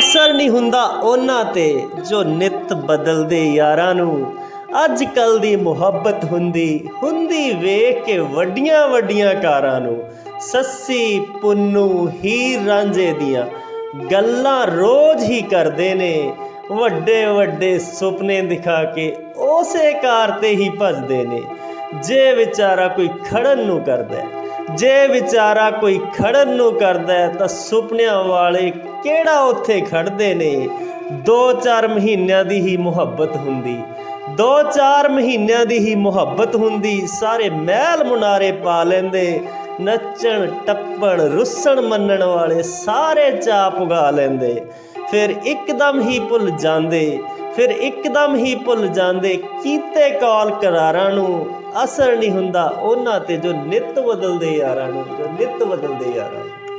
ਅਸਰ ਨਹੀਂ ਹੁੰਦਾ ਉਹਨਾਂ ਤੇ ਜੋ ਨਿਤ ਬਦਲਦੇ ਯਾਰਾਂ ਨੂੰ। ਅੱਜ ਕੱਲ ਦੀ ਮੁਹੱਬਤ ਹੁੰਦੀ ਹੁੰਦੀ ਵੇਖ ਕੇ ਵੱਡੀਆਂ ਵੱਡੀਆਂ ਕਾਰਾਂ ਨੂੰ। ਸੱਸੀ ਪੁੰਨੂ ਹੀਰ ਰਾਂਝੇ ਦੀਆਂ ਗੱਲਾਂ ਰੋਜ਼ ਹੀ ਕਰਦੇ ਨੇ। ਵੱਡੇ ਵੱਡੇ ਸੁਪਨੇ ਦਿਖਾ ਕੇ ਉਸੇ ਕਾਰ ਤੇ ਹੀ ਭੱਜਦੇ ਨੇ। ਜੇ ਵਿਚਾਰਾ ਕੋਈ ਖੜਨ ਨੂੰ ਕਰਦਾ ਜੇ ਵਿਚਾਰਾ ਕੋਈ ਖੜਨ ਨੂੰ ਕਰਦਾ ਤਾਂ ਸੁਪਨਿਆਂ ਵਾਲੇ ਕਿਹੜਾ ਉੱਥੇ ਖੜਦੇ ਨੇ? 2-4 ਮਹੀਨਿਆਂ ਦੀ ਹੀ ਮੁਹੱਬਤ ਹੁੰਦੀ। 2-4 ਮਹੀਨਿਆਂ ਦੀ ਹੀ ਮੁਹੱਬਤ ਹੁੰਦੀ। ਸਾਰੇ ਮਹਿਲ ਮੁਨਾਰੇ ਪਾ ਲੈਂਦੇ। ਨੱਚਣ, ਟੱਪਣ, ਰੁੱਸਣ, ਮੰਨਣ ਵਾਲੇ ਸਾਰੇ ਚਾਅ ਪੁਗਾ ਲੈਂਦੇ। ਫਿਰ ਇੱਕਦਮ ਹੀ ਭੁੱਲ ਜਾਂਦੇ। ਫਿਰ ਇੱਕਦਮ ਹੀ ਭੁੱਲ ਜਾਂਦੇ ਕੀਤੇ ਕਾਲ ਕਰਾਰਾਂ ਨੂੰ। ਅਸਰ ਨਹੀਂ ਹੁੰਦਾ ਉਹਨਾਂ ਤੇ ਜੋ ਨਿਤ ਬਦਲਦੇ ਯਾਰਾਂ ਨੂੰ, ਜੋ ਨਿਤ ਬਦਲਦੇ ਯਾਰਾਂ ਨੂੰ।